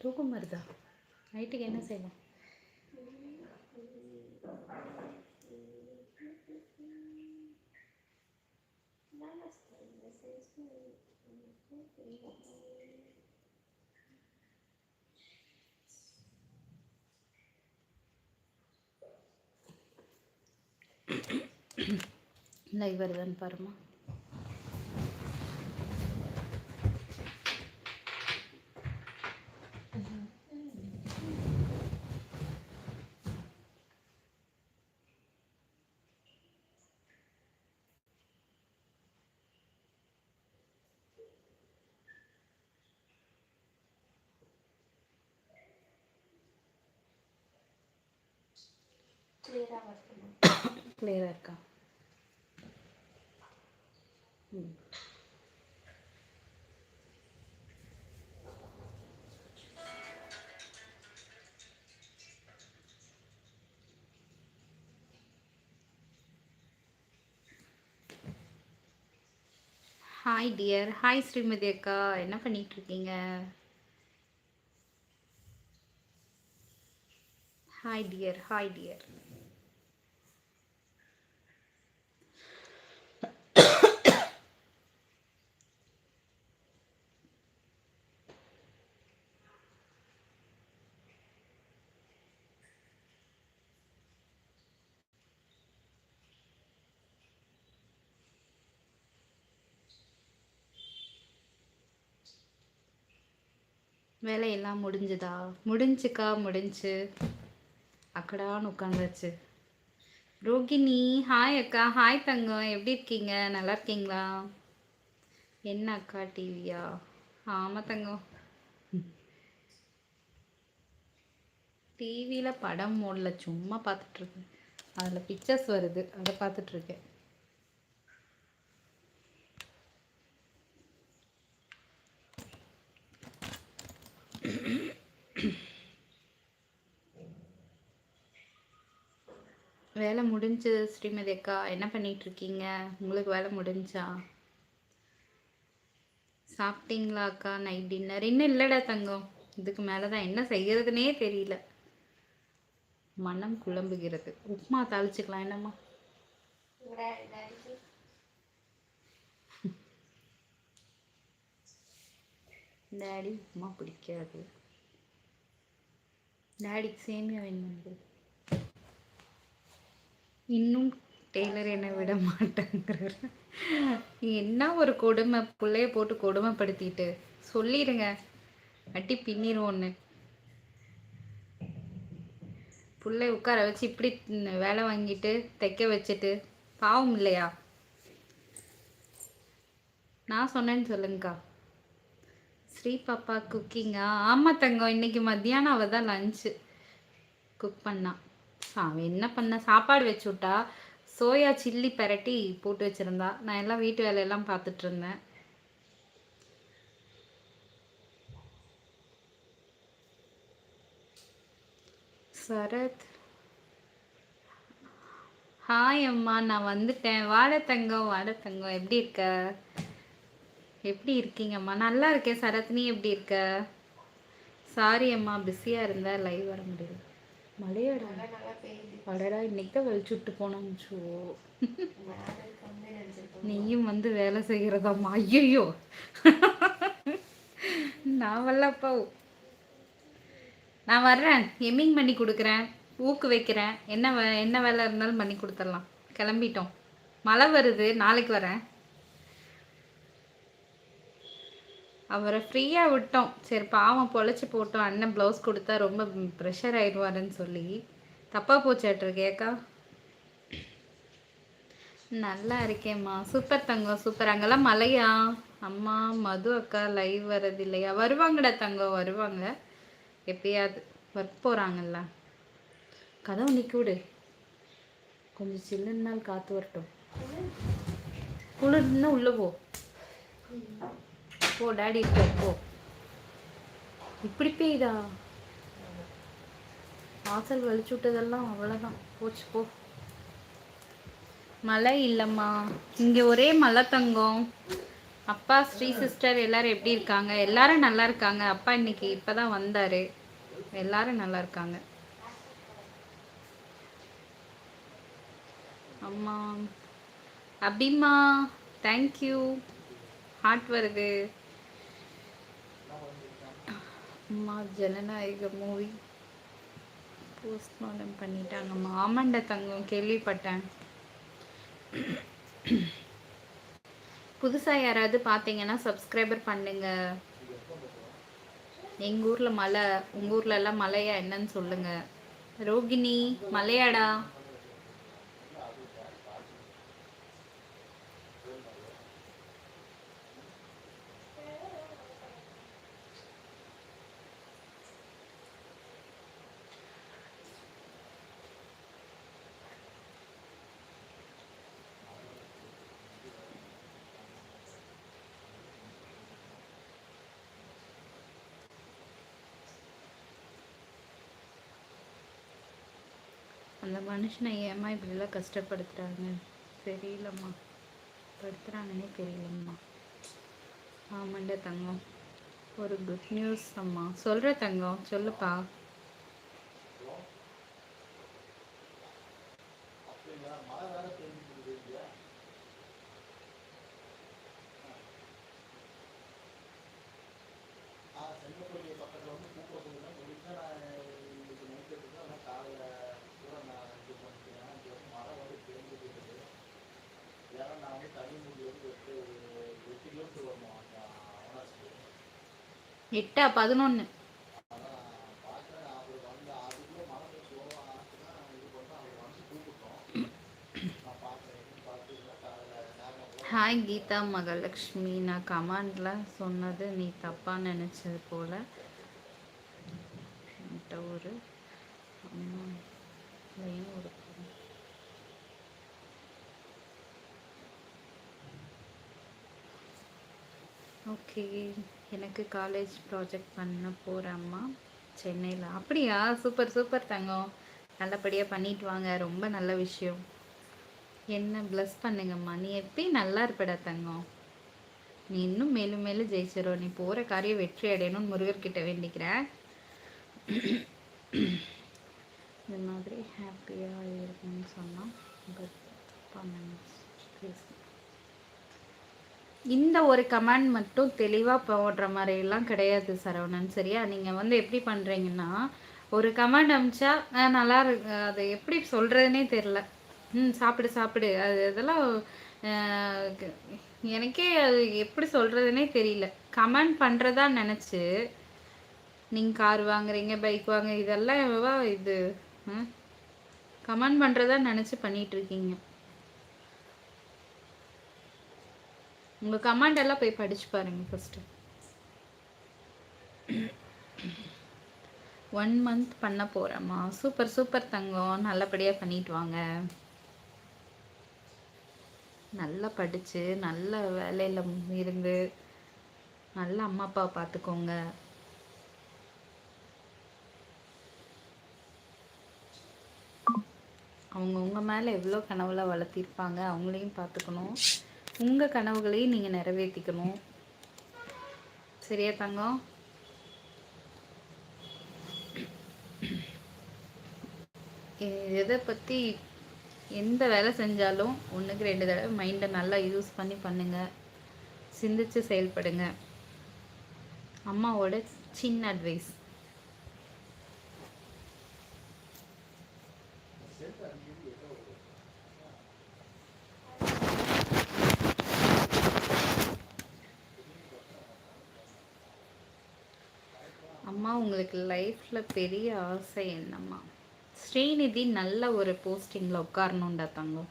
தூக்கம் வருதா? நைட்டுக்கு என்ன செய்யலாம் லைவ் வருதான்னு பாருமா கிளியராக இருக்கா? ம். ஹாய் டியர் ஹாய் ஸ்ரீமதி அக்கா. என்ன பண்ணிட்டு இருக்கீங்க? ஹாய் டியர் ஹாய் டியர் வேலையெல்லாம் முடிஞ்சுதா? முடிஞ்சுக்கா முடிஞ்சு. அக்கடான்னு உட்காந்தாச்சு ரோகிணி ஹாய் அக்கா. ஹாய் தங்கம். எப்படி இருக்கீங்க? நல்லா இருக்கீங்களா? என்ன அக்கா டிவியா ஆமாம் தங்கம். டிவியில் படம் மோடல சும்மா பார்த்துட்ருக்கேன் அதில் பிக்சர்ஸ் வருது. அதை பார்த்துட்ருக்கேன் வேலை முடிஞ்சு ஸ்ரீமதி அக்கா. என்ன பண்ணிகிட்ருக்கீங்க இருக்கீங்க உங்களுக்கு வேலை முடிஞ்சா? சாப்பிட்டீங்களா அக்கா? நைட் டின்னர் இன்னும் இல்லைடா தங்கம். இதுக்கு மேலே தான் என்ன செய்கிறதுனே தெரியல. மனம் குழம்புகிறது. உப்புமா தாளிச்சுக்கலாம். என்னம்மா? டேடி உப்புமா பிடிக்காது. டேடிக்கு சேமியா வேணும் இன்னும் டெய்லர் என்னை விட மாட்டேங்கிறாரு. என்ன ஒரு கொடுமை பிள்ளைய போட்டு கொடுமைப்படுத்திட்டு. சொல்லிடுங்க அட்டி பின்னிடுவோன்னு பிள்ளைய உட்கார வச்சு இப்படி வேலை வாங்கிட்டு தைக்க வச்சுட்டு பாவம் இல்லையா? நான் சொன்னேன்னு சொல்லுங்கக்கா. ஸ்ரீ பாப்பா குக்கிங்கா ஆமாம் தங்கம் இன்னைக்கு மத்தியானம் அவள் தான் லஞ்சு குக் பண்ணான் அவன் என்ன பண்ண? சாப்பாடு வச்சு விட்டா? சோயா சில்லி பரட்டி போட்டு வச்சிருந்தா. நான் எல்லாம் வீட்டு வேலையெல்லாம் பார்த்துட்டு இருந்தேன். சரத். ஹாய் அம்மா நான் வந்துட்டேன். வாட தங்கம் வாட தங்கம். எப்படி இருக்க? எப்படி இருக்கீங்கம்மா? நல்லா இருக்கேன் சரத். நீ எப்படி இருக்க? சாரி அம்மா பிஸியாக இருந்தா லைவ் வர முடியல. மழையாடா அடடா இன்னைக்கு தான் வெளிச்சு விட்டு போனோம்ச்சோ மேலே கம்மி நினச்சிருக்கோம் நீயும் வந்து வேலை செய்கிறதாம்மா ஐயோ நான் வரலப்பா நான் வர்றேன். எம்மிங் பண்ணி கொடுக்குறேன். ஊக்கு வைக்கிறேன். என்ன வே- என்ன வேலை இருந்தாலும் பண்ணி கொடுத்துடலாம். கிளம்பிட்டோம். மழை வருது. நாளைக்கு வரேன். அவரை ஃப்ரீயாக விட்டோம். சரி பாவம் பொழைச்சி போட்டோம். அண்ணன் ப்ளவுஸ் கொடுத்தா ரொம்ப ப்ரெஷர் ஆயிடுவாருன்னு சொல்லி. தப்பாக போச்சாட்டிருக்கேக்கா நல்லா இருக்கேம்மா. சூப்பர் தங்கம் சூப்பர். அங்கெல்லாம் மலையா அம்மா மது அக்கா லைவ் வர்றது இல்லையா? வருவாங்கடா தங்கம் வருவாங்க. எப்பயாவது ஒர்க் போகிறாங்கல்ல கதவு நிற்க விடு. கொஞ்சம் சில்லுன்னு நாள் காற்று வரட்டும். குளிர்னா உள்ளே போ. போ டேடி இருக்க போ. இப்படி பெய்யுதா வாசல் வலிச்சு விட்டதெல்லாம் அவ்வளோதான் போச்சு போ. மழை இல்லைம்மா. இங்கே ஒரே மழை தங்கம். அப்பா ஸ்ரீ சிஸ்டர் எல்லாரும் எப்படி இருக்காங்க? எல்லாரும் நல்லா இருக்காங்க. அப்பா இன்னைக்கு இப்பதான் வந்தார். எல்லாரும் நல்லா இருக்காங்க. அம்மா. அபிமா தேங்க்யூ ஹார்ட் வருது. அம்மா ஜனநாயக மூவி. போஸ்ட்மார்டம் பண்ணிட்டாங்கம்மா ஆமாண்ட தங்கம் கேள்விப்பட்டேன். புதுசாக யாராவது பார்த்தீங்கன்னா சப்ஸ்கிரைபர் பண்ணுங்க. எங்கள் ஊரில் மலை உங்கள் ஊர்ல எல்லாம் மலையா என்னன்னு சொல்லுங்க. ரோகிணி மலையாடா? அந்த மனுஷனை ஏமா இப்படிலாம் கஷ்டப்படுத்துறாங்க? தெரியலம்மா. படுத்துறாங்கன்னே தெரியலம்மா. ஆமாண்ட தங்கம். ஒரு குட் நியூஸ் அம்மா. சொல்கிற தங்கம். சொல்லுப்பா. எட்டா பதினொன்று ஹாய் கீதா மகாலட்சுமி. நான் கமாண்டில் சொன்னது நீ தப்பாக நினச்சது போல். என்கிட்ட ஒரு ஒரு ஓகே எனக்கு காலேஜ் ப்ராஜெக்ட் பண்ண போகிறேம்மா சென்னையில். அப்படியா? சூப்பர் சூப்பர் தங்கம். நல்லபடியாக பண்ணிட்டு வாங்க. ரொம்ப நல்ல விஷயம். என்ன ப்ளஸ் பண்ணுங்கம்மா. நீ எப்பயும் நல்லா இருப்படா தங்கம். நீ இன்னும் மேலும் மேலும் ஜெயிச்சிடும் நீ போகிற காரியம் வெற்றி அடையணும்னு முருகர்கிட்ட வேண்டிக்கிறேன் இந்த மாதிரி ஹாப்பியாக இருக்கும்னு சொன்னால் பட் ப்ளீஸ் இந்த ஒரு கமெண்ட் மட்டும் தெளிவாக போடுற மாதிரிலாம் கிடையாது சரவணன். சரியா? நீங்கள் வந்து எப்படி பண்ணுறீங்கன்னா ஒரு கமெண்ட் அமிச்சா நல்லா இருக்கு அது எப்படி சொல்கிறதுனே தெரில ம் சாப்பிடு சாப்பிடு. அது இதெல்லாம் எனக்கே அது எப்படி சொல்கிறதுனே தெரியல. கமெண்ட் பண்ணுறதா நினச்சி நீங்கள் கார் வாங்குறீங்க பைக் வாங்க இதெல்லாம் எவ்வளவா இது கமெண்ட் பண்ணுறதா நினச்சி பண்ணிகிட்ருக்கீங்க உங்கள் கமாண்ட் எல்லாம் போய் படிச்சு பாருங்க ஃபஸ்ட்டு ஒன் மந்த் பண்ண போகிறேம்மா சூப்பர் சூப்பர் தங்கம். நல்லபடியாக பண்ணிட்டு வாங்க. நல்லா படித்து நல்ல வேலையில் இருந்து நல்ல அம்மா அப்பாவை பார்த்துக்கோங்க அவங்க உங்கள் மேலே எவ்வளோ கனவுல வளர்த்திருப்பாங்க அவங்களையும் பார்த்துக்கணும் உங்கள் கனவுகளையும் நீங்கள் நிறைவேற்றிக்கணும். சரியா தங்கம்? எதை பற்றி எந்த வேலை செஞ்சாலும் ஒன்றுக்கு ரெண்டு தடவை மைண்டை நல்லா யூஸ் பண்ணி பண்ணுங்கள் சிந்தித்து செயல்படுங்க. அம்மாவோட சின்ன அட்வைஸ் அம்மா உங்களுக்கு லைஃப்பில் பெரிய ஆசை என்னம்மா? ஸ்ரீநிதி நல்ல ஒரு போஸ்டிங்கில் உட்காரணுண்டா தங்கம்.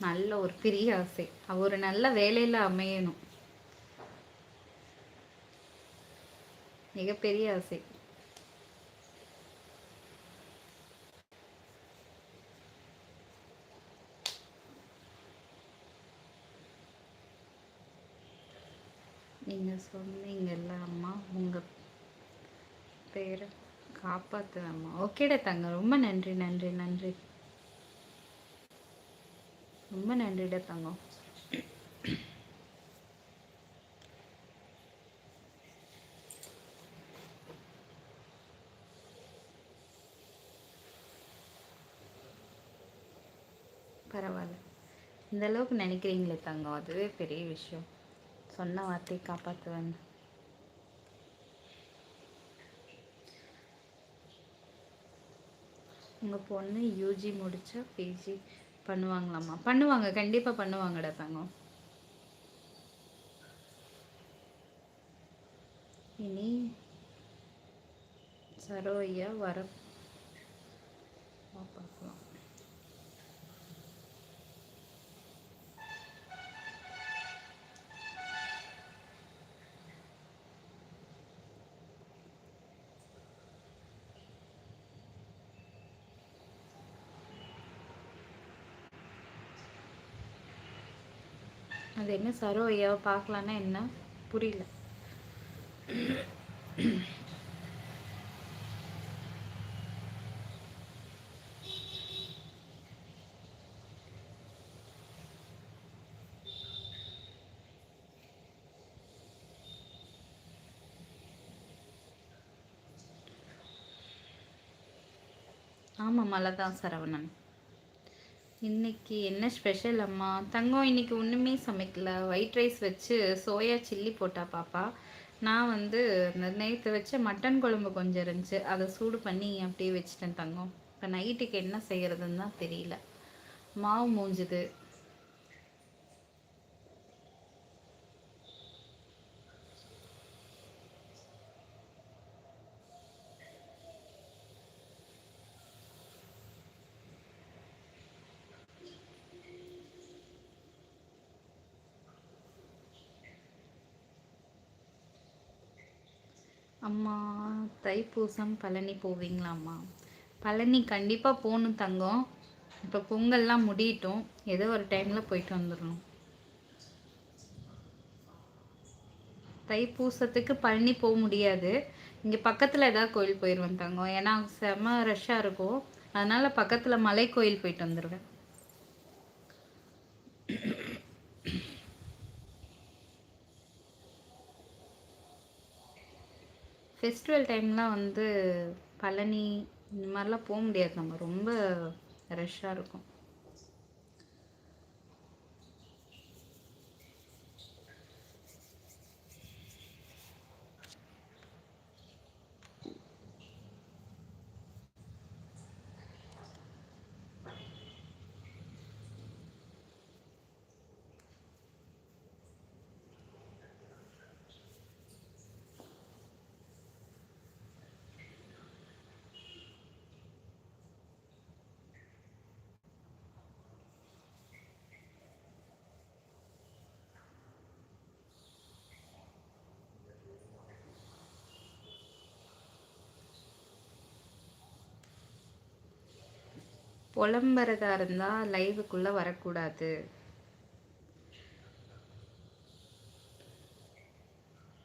நல்ல ஒரு பெரிய ஆசை. அவர் ஒரு நல்ல வேலையில் அமையணும். மிகப்பெரிய ஆசை. நீங்கள் சொன்னீங்கல்ல அம்மா உங்கள் பேரை காப்பாற்றுவேம்மா ஓகேடா தங்க ரொம்ப நன்றி நன்றி நன்றி. ரொம்ப நன்றிடா தங்கம் பரவாயில்ல இந்த அளவுக்கு நினைக்கிறீங்களே தங்கம் அதுவே பெரிய விஷயம். சொன்ன வார்த்தையை காப்பாற்றுவேன் உங்கள் பொண்ணு யூஜி முடித்தா பிஜி பண்ணுவாங்களாம்மா? பண்ணுவாங்க கண்டிப்பாக பண்ணுவாங்கடா தங்கம். இனி சரோயா வர பார்க்கலாம் அது என்ன சரோயாவை பார்க்கலான்னா என்ன? புரியல. ஆமாம் மலை தான் சரவணன் இன்னைக்கு என்ன ஸ்பெஷல் அம்மா? தங்கம் இன்னைக்கு ஒன்றுமே சமைக்கல. ஒயிட் ரைஸ் வச்சு சோயா சில்லி போட்டா பாப்பா. நான் வந்து அந்த நேற்று வச்ச மட்டன் குழம்பு கொஞ்சம் இருந்துச்சு. அதை சூடு பண்ணி அப்படியே வச்சிட்டேன் தங்கம். இப்போ நைட்டுக்கு என்ன செய்கிறதுன்னு தான் தெரியல. மாவு மூஞ்சுது. அம்மா தைப்பூசம் பழனி போவீங்களாம்மா. பழனி கண்டிப்பாக போகணும் தங்கம். இப்போ பொங்கல்லாம் முடியட்டும். ஏதோ ஒரு டைமில் போயிட்டு வந்துடணும். தைப்பூசத்துக்கு பழனி போக முடியாது. இங்கே பக்கத்தில் ஏதாவது கோயில் போயிடுவேன் தங்கம். ஏன்னா செம ரஷ்ஷாக இருக்கும். அதனால் பக்கத்தில் மலை கோயில் போயிட்டு வந்துடுவேன் ஃபெஸ்டிவல் டைம்லாம் வந்து பழனி இந்த மாதிரிலாம் போக முடியாது நம்ம. ரொம்ப ரஷ்ஷாக இருக்கும். புலம்புறதா இருந்தால் லைவுக்குள்ளே வரக்கூடாது.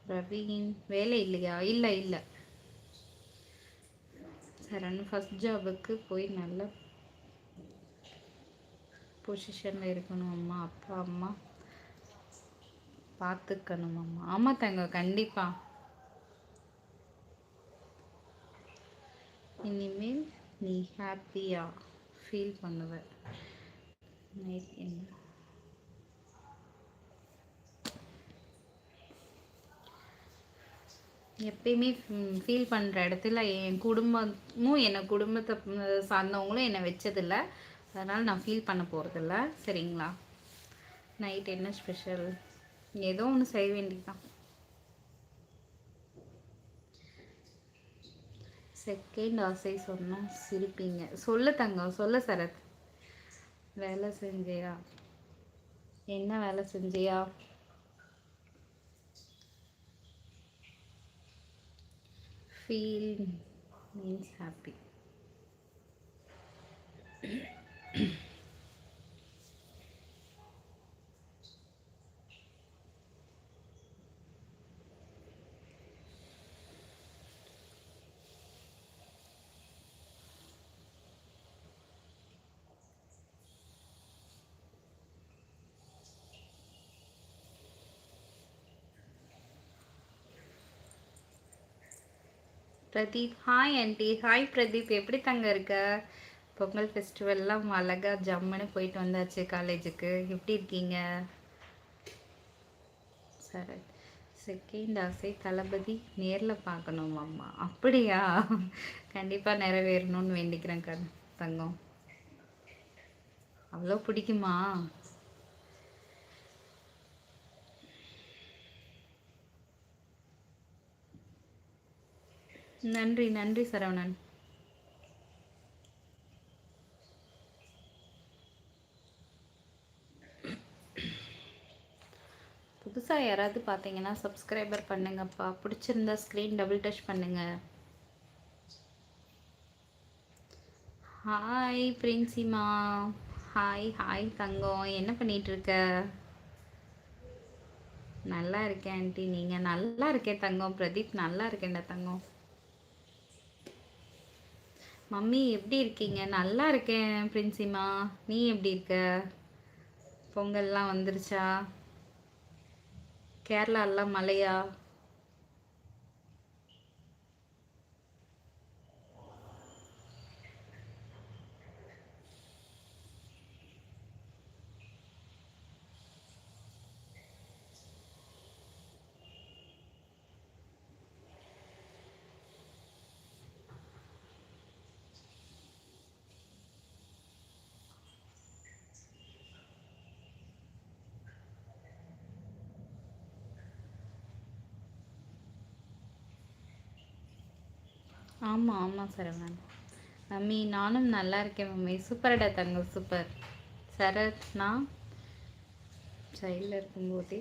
பிரவீன் வேலை இல்லையா? இல்லை இல்லை. சரண் ஃபஸ்ட் ஜாபுக்கு போய் நல்ல பொசிஷனில் இருக்கணும் அம்மா. அப்பா அம்மா பார்த்துக்கணும் அம்மா. ஆமாம் தங்க கண்டிப்பாக இனிமேல் நீ ஹாப்பியா ஃபீல் பண்ணுவேன். நைட் என்ன எப்பயுமே ஃபீல் பண்ணுற இடத்துல என் குடும்பமும் என்னை குடும்பத்தை சார்ந்தவங்களும் என்னை வச்சதில்ல. அதனால் நான் ஃபீல் பண்ண போகிறதில்ல சரிங்களா? நைட் என்ன ஸ்பெஷல் ஏதோ ஒன்று செய்ய வேண்டியதுதான். செகண்ட் ஆசை சொன்னால் சிரிப்பீங்க. சொல்ல தங்கம் சொல்ல சரத். வேலை செஞ்சியா? என்ன வேலை செஞ்சியா? Feel means happy Pradeep. Hi aunty hi Pradeep. எப்படி தங்க இருக்க? பொங்கல் ஃபெஸ்டிவல்லாம் அழகாக ஜம்முன்னு போயிட்டு வந்தாச்சு காலேஜுக்கு எப்படி இருக்கீங்க? சரி. செகண்ட் ஆசை தளபதி நேரில் பார்க்கணும் அம்மா. அப்படியா? கண்டிப்பாக நிறைவேறணும்னு வேண்டிக்கிறேன் கண் தங்கம். அவ்வளோ பிடிக்குமா? நன்றி நன்றி சரவணன். புதுசாக யாராவது பார்த்தீங்கன்னா சப்ஸ்கிரைபர் பண்ணுங்கப்பா. பிடிச்சிருந்தா ஸ்க்ரீன் டபுள் டச் பண்ணுங்க. ஹாய் பிரின்சிமா ஹாய் ஹாய் தங்கம். என்ன பண்ணிட்டு இருக்க நல்லா இருக்கேன் ஆண்டி நீங்கள் நல்லா இருக்கேன் தங்கம். பிரதீப் நல்லா இருக்கேன்டா தங்கம். மம்மி எப்படி இருக்கீங்க? நல்லா இருக்கேன் பிரின்சிமா. நீ எப்படி இருக்க? பொங்கல்லாம் வந்துருச்சா? கேரளாலாம் மழையா? ஆமாம் ஆமாம் சரவணன். மம்மி நானும் நல்லா இருக்கேன் மம்மி. சூப்பர்டா தங்க சூப்பர் சரத் நான் சைல்டில் இருக்கும்போதே.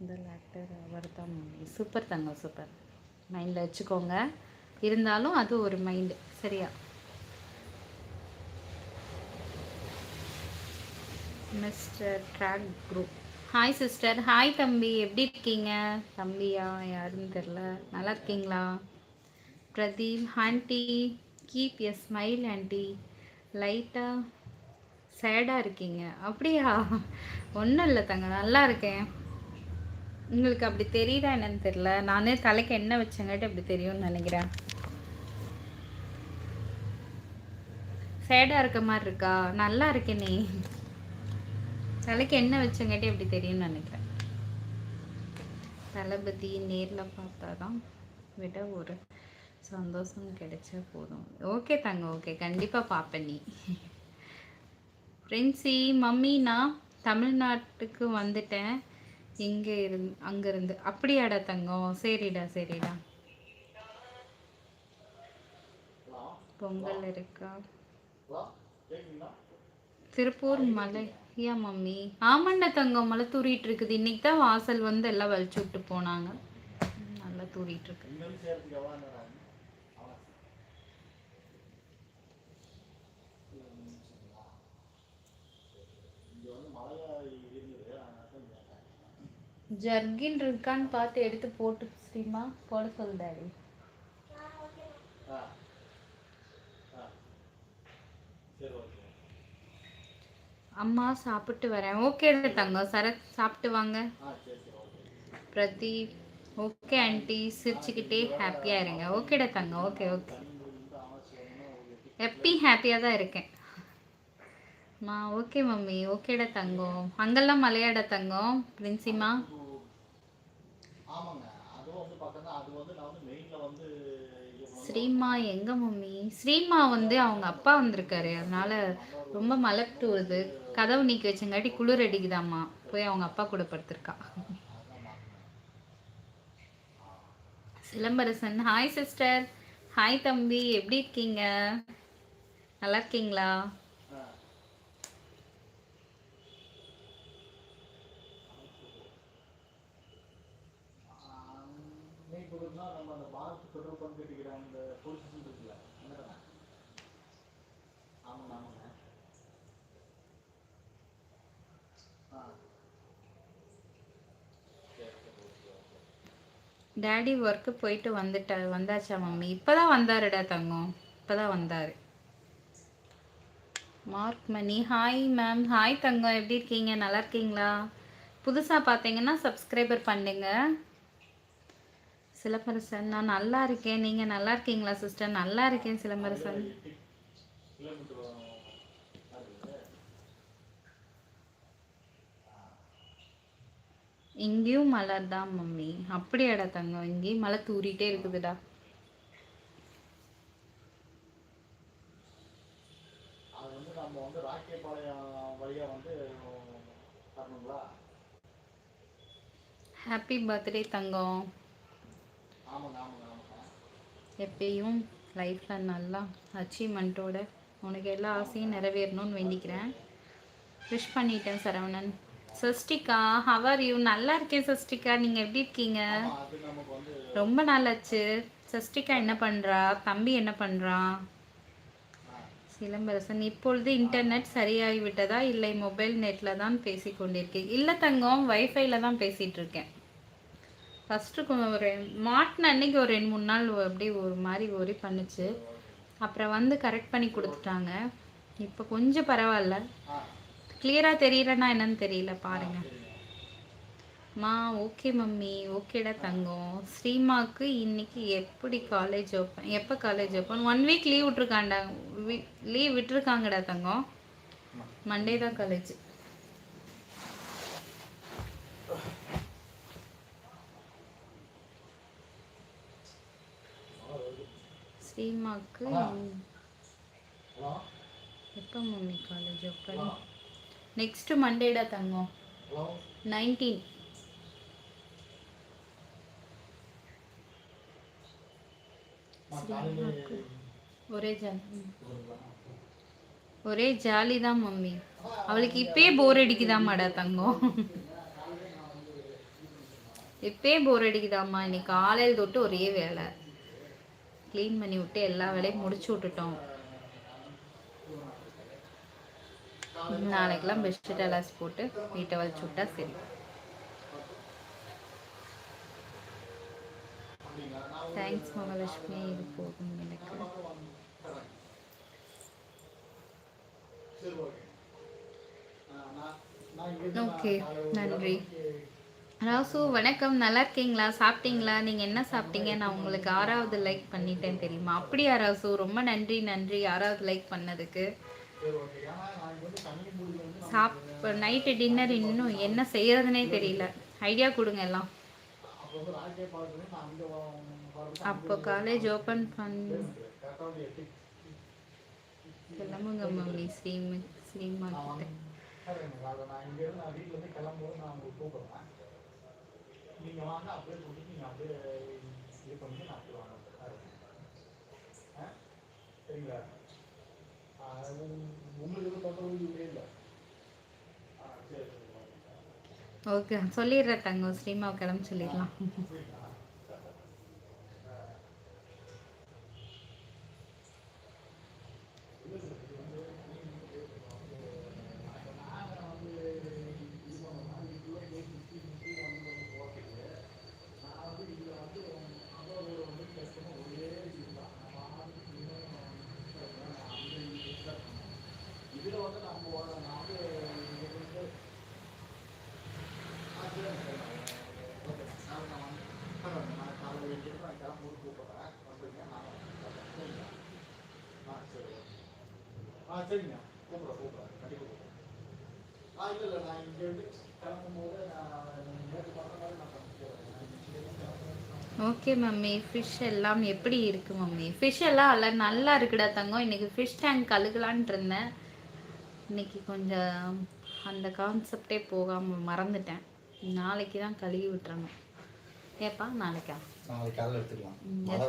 இந்த ஆக்டர் அவர் தான் மம்மி. சூப்பர் தங்க சூப்பர் மைண்டில் வச்சுக்கோங்க. இருந்தாலும் அது ஒரு மைண்டு சரியா? Mister track group hi sister hi தம்பி. எப்படி இருக்கீங்க? தம்பியா? யாருன்னு தெரில நல்லா இருக்கீங்களா? Pradeep aunty. Keep a smile aunty. லைட்டாக சேடாக இருக்கீங்க. அப்படியா? ஒன்றும் இல்லை தங்க. நல்லா இருக்கேன். உங்களுக்கு அப்படி தெரியுதா என்னன்னு தெரில நானே தலைக்கு என்ன வச்சங்காட்டி அப்படி தெரியும்னு நினைக்கிறேன். சேடாக இருக்க மாதிரி இருக்கா? நல்லா இருக்கேனே தலைக்கு என்ன வச்சங்காட்டி எப்படி தெரியும்னு நினைக்கிறேன். தளபதி நேரில் பார்த்தா தான் விட ஒரு சந்தோஷம் கிடைச்சா போதும். ஓகே தாங்க ஓகே கண்டிப்பாக பார்ப்பேன் நீ. ஃப்ரெண்ட்ஸி மம்மி நான் தமிழ்நாட்டுக்கு வந்துட்டேன். இங்கே இருந் அங்கேருந்து அப்படியாடா தங்கம்? சரிடா சரிடா. பொங்கல் இருக்கா? திருப்பூர் மலை. Ya mummy. ஆமாண்டா தங்கம் மழை தூரிட்டு இருக்குது. இன்னைக்கு தான் வாசல் வந்து எல்லாம் வலிச்சு விட்டு போனாங்க. நல்லா தூரிட்டு இருக்கு. ஜர்கின் இருக்கான்னு பார்த்து எடுத்து போட்டு ஸ்ரீமா போட சொல்லு டாடி அம்மா சாப்பிட்டு வரேன். ஓகே தங்கம் சரத் சாப்பிட்டு வாங்க. பிரதீப் ஓகே ஆண்டி சிரிச்சுக்கிட்டே ஹாப்பியாக இருங்க. ஓகேடா தங்கம் ஓகே ஓகே எப்பயும் ஹாப்பியாக தான் இருக்கேன். மா ஓகே மம்மி ஓகேடா தங்கம் அங்கெல்லாம் மலையாடா தங்கம் பிரின்சிமா. ஸ்ரீமா எங்க மம்மி? ஸ்ரீமா வந்து அவங்க அப்பா வந்திருக்காரு. அதனால ரொம்ப மழை தூருது கதவு நீக்கி வச்சங்காட்டி குளிர் அடிக்குதாம்மா. போய் அவங்க அப்பா கூட படுத்திருக்கா. சிலம்பரசன் ஹாய் சிஸ்டர் ஹாய் தம்பி. எப்படி இருக்கீங்க? நல்லா இருக்கீங்களா? நம்ம அந்த பாரத் பெட்ரோல் பங்க் அந்த போலீஸ் இருக்குல்ல என்னடா ஆமாங்க ஆமாங்க ஆ சரி சரி ஓகே ஓகே டேடி ஒர்க்கு போயிட்டு வந்துட்டா வந்தாச்சா மம்மி? இப்பதான் வந்தாருடா தங்கம். இப்பதான் வந்தார். Mark Mani. Hi ma'am hi தங்கம். எப்படி இருக்கீங்க? நல்லா இருக்கீங்களா? புதுசாக பார்த்தீங்கன்னா சப்ஸ்கிரைபர் பண்ணுங்க. சிலம்பரசன் நான் நல்லா இருக்கேன். நீங்கள் நல்லா இருக்கீங்களா சிஸ்டர் நல்லா இருக்கேன் சிலம்பரசன். இங்கேயும் மழை தான் மம்மி. அப்படியாடா தங்கம். இங்கேயும் மழை தூறிட்டே இருக்குதுடா. ஹாப்பி பர்த்டே தங்கம். எப்பயும் லைஃப்பில் நல்லா அச்சீவ்மெண்ட்டோட உனக்கு எல்லா ஆசையும் நிறைவேறணும்னு வேண்டிக்கிறேன். விஷ் பண்ணிட்டேன் சரவணன். சஸ்டிகா ஹவர் யூ நல்லா இருக்கேன் சஸ்டிகா நீங்கள் எப்படி இருக்கீங்க? ரொம்ப நாளாச்சு. சஸ்டிகா என்ன பண்ணுறா தம்பி என்ன பண்ணுறான் சிலம்பரசன் இப்பொழுது இன்டர்நெட் சரியாகி விட்டதா? இல்லை மொபைல் நெட்டில் தான் பேசி கொண்டிருக்கேன். இல்லை தங்கம் வைஃபைல தான் பேசிகிட்டு இருக்கேன். ஃபஸ்ட்டு ஒரு மாட்டின அன்னைக்கு ஒரு ரெண்டு மூணு நாள் அப்படியே ஒரு மாதிரி ஒரி பண்ணுச்சு. அப்புறம் வந்து கரெக்ட் பண்ணி கொடுத்துட்டாங்க. இப்போ கொஞ்சம் பரவாயில்ல. கிளியராக தெரியலன்னா என்னன்னு தெரியல பாருங்க. மா ஓகே மம்மி. ஓகேடா தங்கம். ஸ்ரீமாக்கு இன்னைக்கு எப்படி காலேஜ் ஓப்பன் எப்போ college open one week leave விட்ருக்காண்டா leave விட்டுருக்காங்கடா தங்கம். மண்டே தான் காலேஜ் ஸ்ரீமாக்கு எப்போ மம்மி காலேஜ் ஓப்பன் நெக்ஸ்ட் மண்டேடா நான் காலையில ஒரே ஜாலி. ஒரே ஜாலி தான் மம்மி. அவளுக்கு இப்பயே போர் அடிக்குதாம்மாடா தங்கம். இப்பயே போர் அடிக்குதாம்மா. இன்னைக்கு காலையில் தொட்டு ஒரே வேலை. க்ளீன் பண்ணி விட்டு எல்லா வேலையும் முடிச்சு விட்டுட்டோம். நாளைக்கெல்லாம் பெட்ஷீட் எல்லாம் போட்டு வீட்டை வலிச்சு விட்டா சரி. தேங்க்ஸ் மகாலட்சுமி இது போதும் எனக்கு. ஓகே ஓகே நன்றி. ராசு வணக்கம். நல்லா இருக்கீங்களா? சாப்பிட்டீங்களா? நீங்கள் என்ன சாப்பிட்டீங்க? நான் உங்களுக்கு ஆறாவது லைக் பண்ணிட்டேன் தெரியுமா? அப்படியா ராசு? ரொம்ப நன்றி நன்றி. ஆறாவது லைக் பண்ணதுக்கு. சரி சாப் நைட்டு டின்னர் இன்னும் என்ன செய்யறதுனே தெரியல. ஐடியா கொடுங்க எல்லாம். அப்போ காலேஜ் ஓப்பன் பண்ண கிளம்புங்க மம்மி ஸ்ரீமு ஸ்ரீமா கிட்ட நீங்கள் வாங்க அப்படியே நீங்கள் அப்படியே இது நான் வாங்க சரிங்களா? ஓகே. ஓகே சொல்லிடுறேன் தங்கம். ஸ்ரீமாவை கிளம்ப சொல்லிடலாம் நான் காலையில் எழுந்திரிச்சு நான் கிளம்பும்போது கூப்பிடுறேன் வந்துருங்க நான் சரிங்களா ஆ சரி ஆ சரிங்க கூப்பிட்றேன் கூப்பிட்றேன் கண்டிப்பாக கூப்பிட்றேன் ஆ இல்லை இல்லை நான் இங்கேருந்து நான் பண்ணிக்கிறேன் ஓகே மம்மி. ஃபிஷ் எல்லாம் எப்படி இருக்கு மம்மி? ஃபிஷ் எல்லாம் அல்ல நல்லா இருக்குடா தங்கம். இன்னைக்கு ஃபிஷ் டேங்க் கழுகலான்ட்டு இருந்தேன். இன்னைக்கு கொஞ்சம் அந்த கான்செப்டே போகாமல் மறந்துட்டேன். நாளைக்கு தான் கழுவி விட்டுறணும். ஏப்பா நாளைக்கா? நாளைக்கு காலையில் எடுத்துக்கலாம். மழை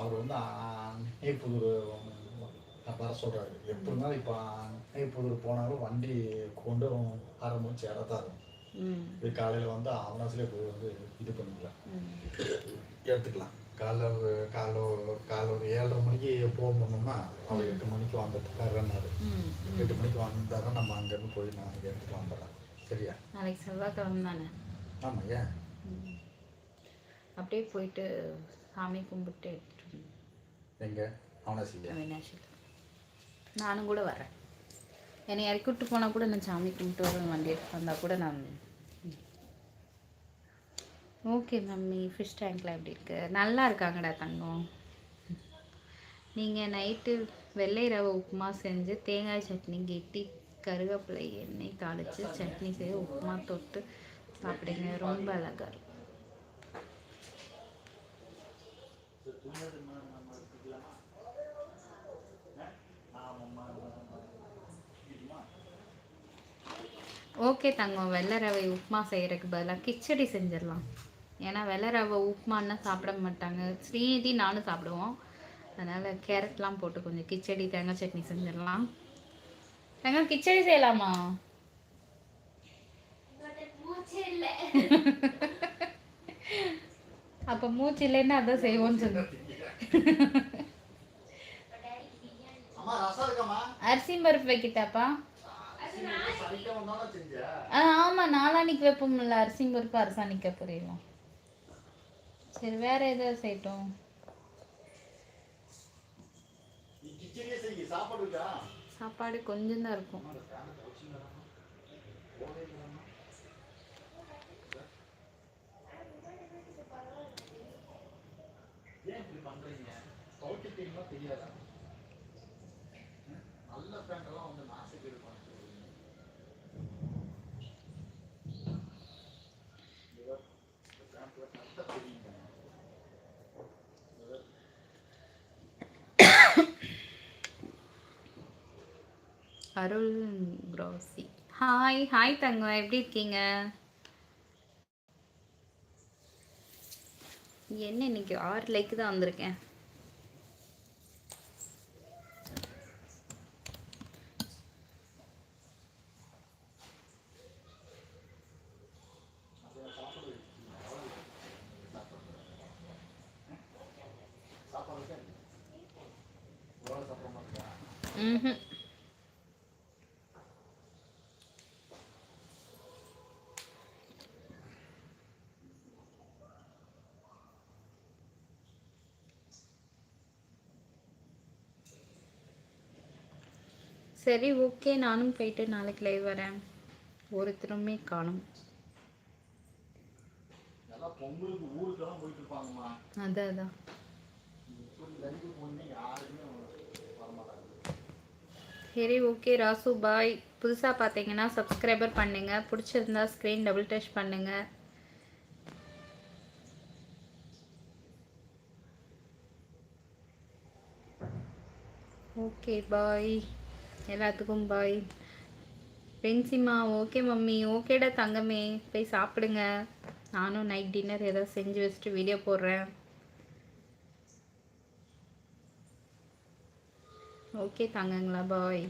அவர் வந்து நெய்ப்புதூர் வர சொல்கிறாரு எப்படி இருந்தாலும் இப்போ நெய்ப்புதூர் போனாலும் வண்டி கொண்டு அரை மணி சேர தான் இருக்கும். இது காலையில் வந்து அவனாசிலே போய் வந்து இது பண்ணிக்கலாம். எடுத்துக்கலாம். காலைல ஒரு- காலைல ஒரு- ஏழரை மணிக்கு போகணும்னா அவர் எட்டு மணிக்கு ம். எட்டு மணிக்கு வந்தாருன்னா நம்ம அங்கேருந்து போய் நான் எடுத்துட்டு வந்துடுறேன். சரியா? நாளைக்கு செவ்வாய்க்கிழமை தானே? ஆமாம் ஏன். அப்படியே போயிட்டு சாமி கும்பிட்டு. எங்கே? அவினாஷில் நானும் கூட வரேன். என்னை இறக்கி விட்டு போனால் கூட நான் சாமி கும்பிட்டு வரேன் வண்டி வந்தால் கூட நான் ஓகே மம்மி ஃபிஷ் டேங்கில் எப்படி இருக்குது நல்லா இருக்காங்கடா தங்கம். நீங்கள் நைட்டு வெள்ளை ரவை உப்புமா செஞ்சு தேங்காய் சட்னி கெட்டி கருவேப்பிலை எண்ணெய் தாளித்து சட்னி செய்ய உப்புமா தொட்டு சாப்பிடுங்க. ரொம்ப அழகாக இருக்கும் சரி, தூங்குறது நம்ம- நம்ம எடுத்துக்கலாமா? ஆ? ஆமாம்மா, ஆமாம்மா. இதுமா? ஓகே தங்கம் வெள்ளை ரவை உப்புமா செய்கிறதுக்கு பதிலாக கிச்சடி செஞ்சிடலாம். ஏன்னா வெள்ளை ரவை உப்புமான்னா சாப்பிட மாட்டாங்க. ஸ்ரீநிதி நானும் சாப்பிடுவோம். அதனால் கேரட்லாம் போட்டு கொஞ்சம் கிச்சடி தேங்காய் சட்னி செஞ்சிடலாம். தங்கம் கிச்சடி செய்யலாமா? அப்போ மூச்சு இல்லைன்னா அதான் செய்வோம்னு சொல்லு? அரிசி பருப்பு வைக்கிட்டாப்பா நீ சனிக்கிழமை தானே செஞ்ச? ஆ ஆமாம் நாளான்னைக்கு வைப்போம்ல அரிசி பருப்பு அரசாணிக்க புரியும் சரி வேற ஏதாவது செய்யட்டும். சாப்பாடு கொஞ்சம் தான் இருக்கும். நல்ல அந்த fan அ வச்சுக்கலாமா? போடவே இல்லையாம்மா? ஏன் இப்படி பண்றீங்க துவைக்கிட்டீங்களா தெரியாதா ம்? நல்ல பேண்ட் எல்லாம் வந்து நாசுக்கு இருப்பாங்க அருள் க்ரோசி ஹாய் ஹாய் தங்கம் எப்படி இருக்கீங்க? என்ன இன்னைக்கு ஆறு லைக்கு தான் வந்திருக்கேன் சாப்பாடு இருக்கா எவ்வளோ சாப்பிட மாட்டேங்க ம் சரி ஓகே நானும் போயிட்டு நாளைக்கு லைவ் வரேன். ஒருத்தருமே காணும். அதான் அதான். சரி ஓகே ராசு பாய். புதுசாக பார்த்தீங்கன்னா சப்ஸ்கிரைபர் பண்ணுங்க. பிடிச்சிருந்தா ஸ்க்ரீன் டபுள் டச் பண்ணுங்க. Okay bye. எல்லாத்துக்கும் பாய் பென்சிமா ஓகே மம்மி ஓகேடா தங்கமே. போய் சாப்பிடுங்க. நானும் நைட் டின்னர் ஏதாவது செஞ்சு வச்சுட்டு வீடியோ போடுறேன். ஓகே தாங்கங்களா பாய்